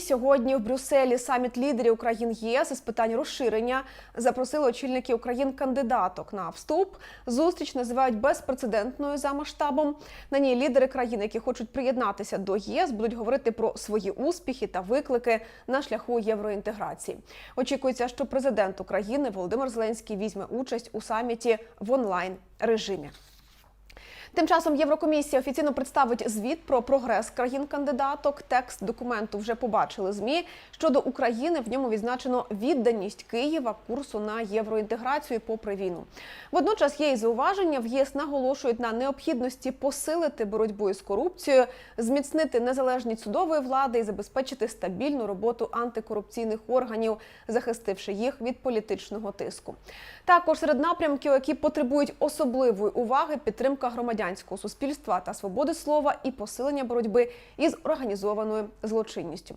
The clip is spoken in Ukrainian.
Сьогодні в Брюсселі саміт лідерів країн ЄС із питань розширення запросили очільників країн кандидаток на вступ. Зустріч називають безпрецедентною за масштабом. На ній лідери країн, які хочуть приєднатися до ЄС, будуть говорити про свої успіхи та виклики на шляху євроінтеграції. Очікується, що президент України Володимир Зеленський візьме участь у саміті в онлайн режимі. Тим часом Єврокомісія офіційно представить звіт про прогрес країн-кандидаток. Текст документу вже побачили змі. Щодо України в ньому відзначено відданість Києва курсу на євроінтеграцію попри війну. Водночас є і зауваження. В ЄС наголошують на необхідності посилити боротьбу із корупцією, зміцнити незалежність судової влади і забезпечити стабільну роботу антикорупційних органів, захистивши їх від політичного тиску. Також серед напрямків, які потребують особливої уваги, підтримка громадянського суспільства та свободи слова і посилення боротьби із організованою злочинністю.